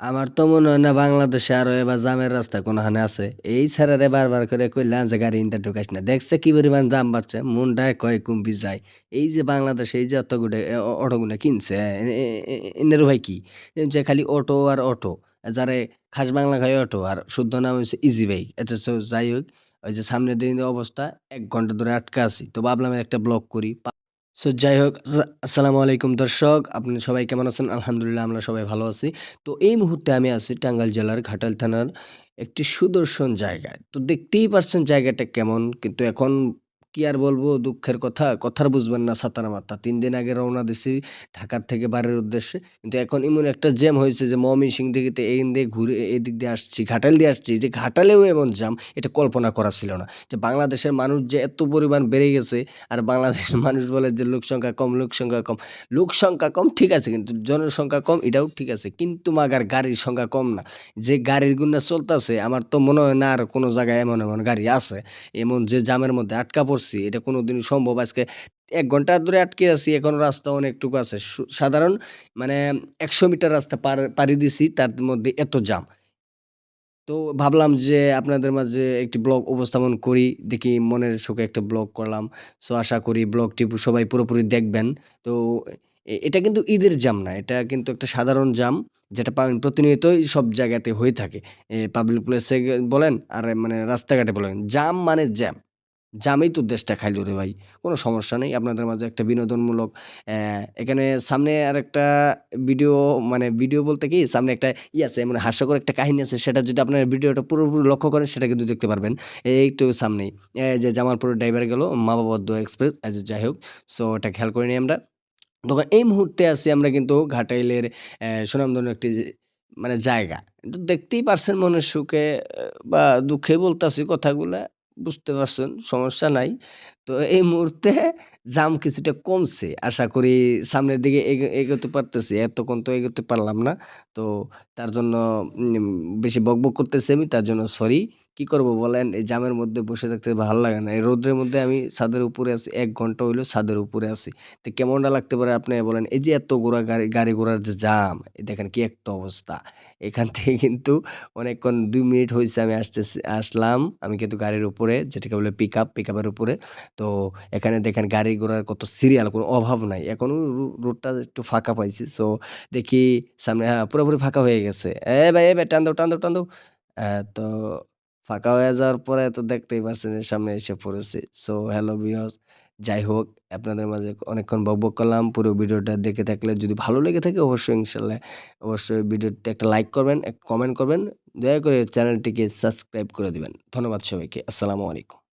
আমার তো মনে হয় না বাংলাদেশে আরও এবার জামের রাস্তা কোনখানে আছে। এই স্যারেরে বারবার করে কইলাম যে গাড়ি ইনতে ঢুকাইস না। দেখছে কি পরিমাণ জাম বাজছে, মনটায় কয় কুম্ভি যায়। এই যে বাংলাদেশে এই যে এতগুলা এ অ অটোগুলা কিনছে, এ এ এ এনের ভাই কি? যে খালি অটো আর অটো। যারে খাস বাংলা খায় অটো আর শুদ্ধ নাম হইছে ইজি বাইক। আচ্ছা যাই হোক, ওই যে সামনের দিন অবস্থা এক ঘণ্টা ধরে আটকা আছি। তো ভাবলাম একটা ব্লগ করি। সো যাই হোক, আসসালামু আলাইকুম দর্শক। আপনি সবাই কেমন আছেন? আলহামদুলিল্লাহ আমরা সবাই ভালো আছি। তো এই মুহূর্তে আমি আছি টাঙ্গাইল জেলার ঘাটাল থানার একটি সুদর্শন জায়গায়। তো দেখতেই পারছেন জায়গাটা কেমন। কিন্তু এখন কি আর বলব দুঃখের কথা, কথার বুঝবেন না ছাতার মাথা। ৩ দিন আগে রওনা দিছি ঢাকার থেকে বাড়ির উদ্দেশ্যে। কিন্তু এখন এমন একটা জ্যাম হয়েছে যে ময়মনসিংহ দিকে এইদিক দিয়ে ঘুরে এদিক দিয়ে আসছি, ঘাটাইল দিয়ে আসছি। যে ঘাটালেও এমন জ্যাম এটা কল্পনা করা ছিল না। যে বাংলাদেশের মানুষ যে এত পরিমাণ বেড়ে গেছে আর বাংলাদেশের মানুষ বলে যে লোকসংখ্যা কম, লোকসংখ্যা কম। লোকসংখ্যা কম ঠিক আছে কিন্তু জনসংখ্যা কম এটাও ঠিক আছে। কিন্তু মাগার গাড়ির সংখ্যা কম না। যে গাড়ির গুন্না চলতাছে আমার তো মনে হয় না আর কোনো জায়গায় এমন, এমন গাড়ি আছে। এমন যে জ্যামের মধ্যে আটকা পড়ছি এটা কোনোদিনই সম্ভব আজকে এক ঘণ্টা ধরে আটকে আছি, এখনও রাস্তা অনেকটুকু আছে। সাধারণ মানে ১০০ মিটার রাস্তা পার, পাড়ি দিছি, তার মধ্যে এত জ্যাম। তো ভাবলাম যে আপনাদের মাঝে একটি ব্লগ উপস্থাপন করি। দেখি মনের সুখে একটা ব্লগ করলাম। সো আশা করি ব্লগটি সবাই পুরোপুরি দেখবেন। তো এটা কিন্তু ঈদের জ্যাম না। এটা কিন্তু একটা সাধারণ জ্যাম যেটা পাবেন প্রতিনিয়তই সব জায়গাতে হয়ে থাকে। পাবলিক প্লেসে বলেন, আর মানে রাস্তাঘাটে বলেন। জ্যাম মানে জ্যাম। জ্যামেই তো দেশটা খাইলো রে ভাই। কোনো সমস্যা নেই। আপনাদের মাঝে একটা বিনোদনমূলক এখানে সামনে আরেকটা ভিডিও মানে ভিডিও বলতে কি, সামনে একটা ই আছে মানে হাস্যকর একটা কাহিনী আছে, সেটা যদি আপনার ভিডিওটা পুরোপুরি লক্ষ্য করেন, সেটা কিন্তু দেখতে পারবেন। এই একটু সামনেই। যে জামালপুরের ড্রাইভার গেল মা-বাবার দোয়া এক্সপ্রেস আচ্ছা যাই হোক। সো ওটা খেয়াল করে নিই আমরা। তো এই মুহূর্তে আছি আমরা কিন্তু ঘাটাইলের সুনামধন্য একটি মানে জায়গা। দেখতেই পারছেন মনের সুখে বা দুঃখে বলতাছি কথাগুলা। বুঝতে পারছেন, সমস্যা নাই। তো এই মুহূর্তে জাম কিছুটা কমছে। আশা করি সামনের দিকে এগো এগোতে পারতেছি। এতক্ষণ তো এগোতে পারলাম না। তো তার জন্য বেশি বকবক করতেছি আমি তার জন্য সরি। কি করব বলেন? এই জ্যামের মধ্যে বসে থাকতে ভালো লাগে না। এই রৌদ্রের মধ্যে আমি ছাদের উপরে আছি এক ঘণ্টা হইল ছাদের উপরে আছি। তো কেমনটা লাগতে পারে আপনি বলেন? এই যে এত ঘোড়া গাড়ি গাড়ি ঘোড়ার যে জ্যাম, দেখেন কি একটা অবস্থা। এখান থেকে কিন্তু অনেকক্ষণ দুই মিনিট হয়েছে আমি আসতেছি আসলাম। আমি কিন্তু গাড়ির উপরে যেটাকে বলে পিক আপ পিক আপের উপরে। তো এখানে দেখেন গাড়ি ঘোড়ার কত সিরিয়াল কোনো অভাব নাই। এখনও রোডটা একটু ফাঁকা পাইছি। সো দেখি সামনে হ্যাঁ, পুরোপুরি ফাঁকা হয়ে গেছে। এ ভাই, এ ভাই টান দাও, টান দাও, টান দাও। তো ফাঁকা হয়ে যাওয়ার পরে তো দেখতেই পাচ্ছেন সামনে এসে পড়েছি। সো হ্যালো বিহস যাই হোক আপনাদের মাঝে অনেকক্ষণ বকবক করলাম। পুরো ভিডিওটা দেখে থাকলে যদি ভালো লেগে থাকে অবশ্যই ইনশাল্লাহ অবশ্যই ভিডিওতে একটা লাইক করবেন, একটা কমেন্ট করবেন। দয়া করে চ্যানেলটিকে সাবস্ক্রাইব করে দেবেন ধন্যবাদ সবাইকে। আসসালামু আলাইকুম।